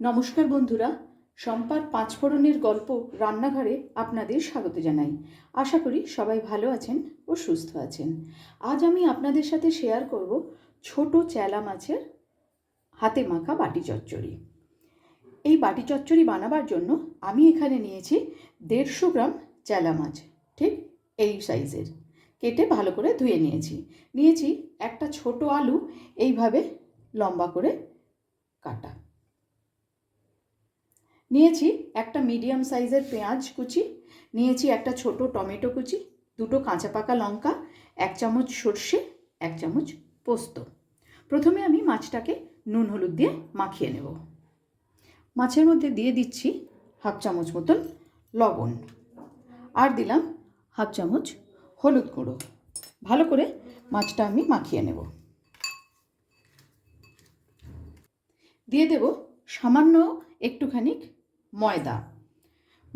নমস্কার বন্ধুরা সম্পার পাঁচফোড়নের গল্প রান্নাঘরে আপনাদের স্বাগত জানাই। আশা করি সবাই ভালো আছেন ও সুস্থ আছেন। আজ আমি আপনাদের সাথে শেয়ার করব ছোট চেলা মাছের হাতে মাখা বাটি চচ্চড়ি। এই বাটি চচ্চড়ি বানাবার জন্য আমি এখানে নিয়েছি দেড়শো গ্রাম চেলা মাছ, ঠিক এই সাইজের। কেটে ভালো করে ধুয়ে নিয়েছি। নিয়েছি একটা ছোট আলু, এইভাবে লম্বা করে কাটা। নিয়েছি একটা মিডিয়াম সাইজের পেঁয়াজ কুচি, নিয়েছি একটা ছোট টমেটো কুচি, দুটো কাঁচা পাকা লঙ্কা, এক চামচ সর্ষে, এক চামচ পোস্ত। প্রথমে আমি মাছটাকে নুন হলুদ দিয়ে মাখিয়ে নেব। মাছের মধ্যে দিয়ে দিচ্ছি হাফ চামচ মতন লবণ। আর দিলাম হাফ চামচ হলুদ গুঁড়ো। ভালো করে মাছটা আমি মাখিয়ে নেব। দিয়ে দেব সামান্য একটুখানি ময়দা।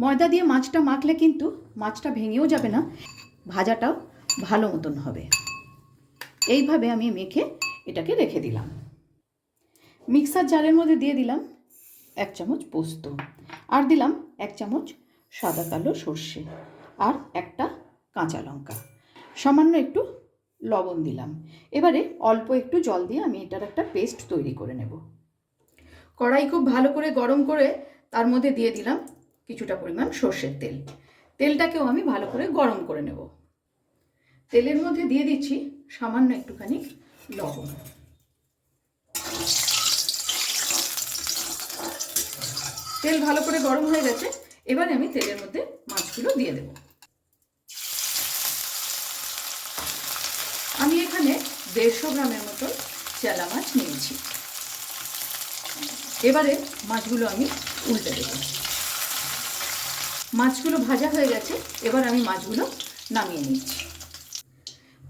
ময়দা দিয়ে মাছটা মাখলে কিন্তু মাছটা ভেঙেও যাবে না, ভাজাটাও ভালো মতন হবে। এইভাবে আমি মেখে এটাকে রেখে দিলাম। মিক্সার জারের মধ্যে দিয়ে দিলাম এক চামচ পোস্ত আর দিলাম এক চামচ সাদা কালো সর্ষে আর একটা কাঁচা লঙ্কা। সামান্য একটু লবণ দিলাম। এবারে অল্প একটু জল দিয়ে আমি এটার একটা পেস্ট তৈরি করে নেব। কড়াই খুব ভালো করে গরম করে তার মধ্যে দিয়ে দিলাম কিছুটা পরিমাণ সর্ষের তেল। তেলটাকেও আমি ভালো করে গরম করে নেব। তেলের মধ্যে দিয়ে দিচ্ছি সামান্য একটুখানি লবণ। তেল ভালো করে গরম হয়ে গেছে, এবারে আমি তেলের মধ্যে মাছগুলো দিয়ে দেব। আমি এখানে দেড়শো গ্রামের মতো চেলা মাছ নিয়েছি। এবারে মাছগুলো আমি উল্টে দেব মাছগুলো ভাজা হয়ে গেছে, এবার আমি মাছগুলো নামিয়ে নিচ্ছি।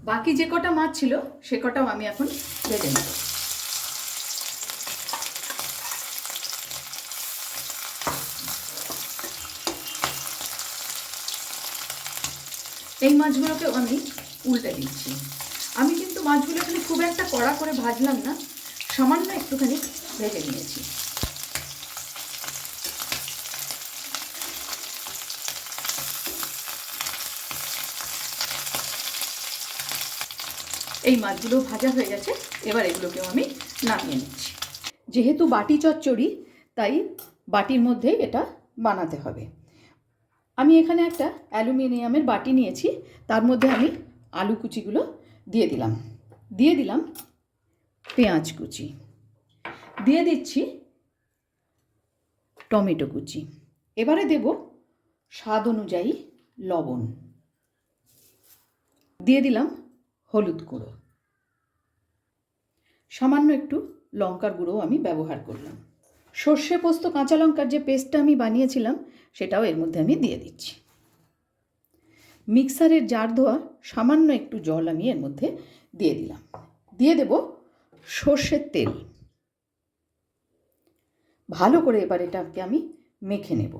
বাকি যে কটা মাছ ছিল, সে কটাও আমি এখন ভেজে নেব। এই মাছগুলোকেও আমি উল্টে দিচ্ছি। আমি কিন্তু মাছগুলো এখানে খুব একটা কড়া করে ভাজলাম না, সামান্য একটুখানি ভেজে নিয়েছি। এই মাছগুলো ভাজা হয়ে গেছে, এবার এগুলোকেও আমি নামিয়ে নিচ্ছি। যেহেতু বাটি চচ্চড়ি, তাই বাটির মধ্যেই এটা বানাতে হবে। আমি এখানে একটা অ্যালুমিনিয়ামের বাটি নিয়েছি, তার মধ্যে আমি আলু কুচিগুলো দিয়ে দিলাম। দিয়ে দিলাম পেঁয়াজ কুচি। দিয়ে দিচ্ছি টমেটো কুচি। এবারে দেব স্বাদ অনুযায়ী লবণ। দিয়ে দিলাম হলুদ গুঁড়ো। সামান্য একটু লঙ্কার গুঁড়ো আমি ব্যবহার করলাম। সর্ষে পোস্ত কাঁচা লঙ্কার যে পেস্টটা আমি বানিয়েছিলাম, সেটাও এর মধ্যে আমি দিয়ে দিচ্ছি। মিক্সারের জার ধোয়া সামান্য একটু জল আমি এর মধ্যে দিয়ে দিলাম। দিয়ে দেব সর্ষের তেল। ভালো করে এবার এটাকে আমি মেখে নেব।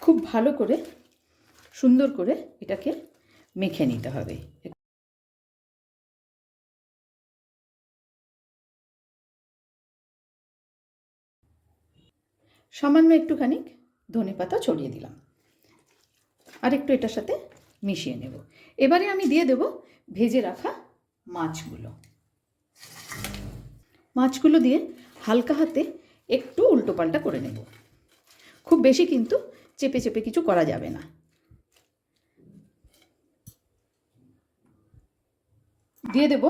খুব ভালো করে সুন্দর করে এটাকে মেখে নিতে হবে। সামান্য একটুখানি ধনে পাতা ছড়িয়ে দিলাম। আর একটু এটার সাথে মিশিয়ে নেব। এবারে আমি দিয়ে দেব ভেজে রাখা মাছগুলো। মাছগুলো দিয়ে হালকা হাতে একটু উল্টোপাল্টা করে নেব। খুব বেশি কিন্তু চেপে চেপে কিছু করা যাবে না। দিয়ে দেব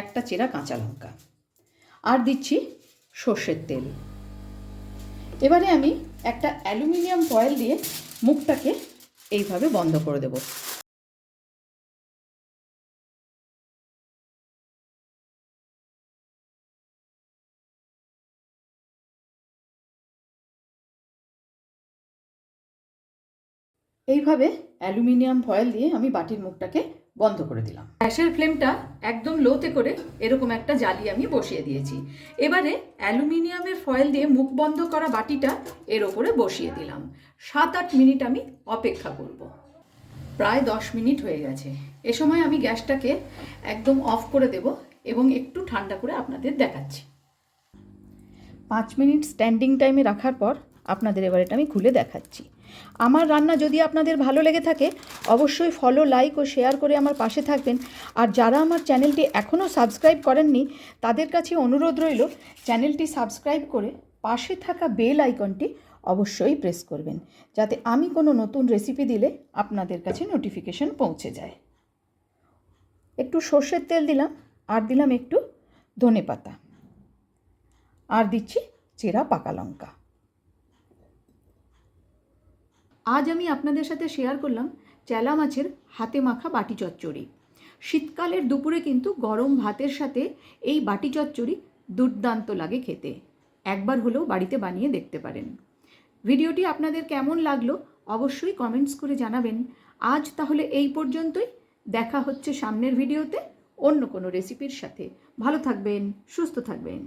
একটা চেরা কাঁচা লঙ্কা। আর দিচ্ছি সর্ষের তেল। এবারে আমি একটা অ্যালুমিনিয়াম ফয়েল দিয়ে মুখটাকে এইভাবে বন্ধ করে দেব। এইভাবে অ্যালুমিনিয়াম ফয়েল দিয়ে আমি বাটির মুখটাকে বন্ধ করে দিলাম। গ্যাসের ফ্লেমটা একদম লোতে করে এরকম একটা জালি আমি বসিয়ে দিয়েছি। এবারে অ্যালুমিনিয়ামের ফয়েল দিয়ে মুখ বন্ধ করা বাটিটা এর ওপরে বসিয়ে দিলাম। সাত আট মিনিট আমি অপেক্ষা করব। প্রায় দশ মিনিট হয়ে গেছে। এ সময় আমি গ্যাসটাকে একদম অফ করে দেব এবং একটু ঠান্ডা করে আপনাদের দেখাচ্ছি। পাঁচ মিনিট স্ট্যান্ডিং টাইমে রাখার পর আপনাদের এবার এটা আমি খুলে দেখাচ্ছি। আমার রান্না যদি আপনাদের ভালো লেগে থাকে, অবশ্যই ফলো লাইক ও শেয়ার করে আমার পাশে থাকবেন। আর যারা আমার চ্যানেলটি এখনও সাবস্ক্রাইব করেননি, তাদের কাছে অনুরোধ রইল, চ্যানেলটি সাবস্ক্রাইব করে পাশে থাকা বেল আইকনটি অবশ্যই প্রেস করবেন, যাতে আমি কোনো নতুন রেসিপি দিলে আপনাদের কাছে নোটিফিকেশন পৌঁছে যায়। একটু সর্ষের তেল দিলাম, আর দিলাম একটু ধনে পাতা আর দিচ্ছি চেরা পাকা লঙ্কা। আজ আমি আপনাদের সাথে শেয়ার করলাম চেলা মাছের হাতে মাখা বাটি চচ্চড়ি। শীতকালের দুপুরে কিন্তু গরম ভাতের সাথে এই বাটি চচ্চড়ি দুর্দান্ত লাগে খেতে। একবার হলেও বাড়িতে বানিয়ে দেখতে পারেন। ভিডিওটি আপনাদের কেমন লাগল অবশ্যই কমেন্টস করে জানাবেন। আজ তাহলে এই পর্যন্তই। দেখা হচ্ছে সামনের ভিডিওতে অন্য কোনো রেসিপির সাথে। ভালো থাকবেন, সুস্থ থাকবেন।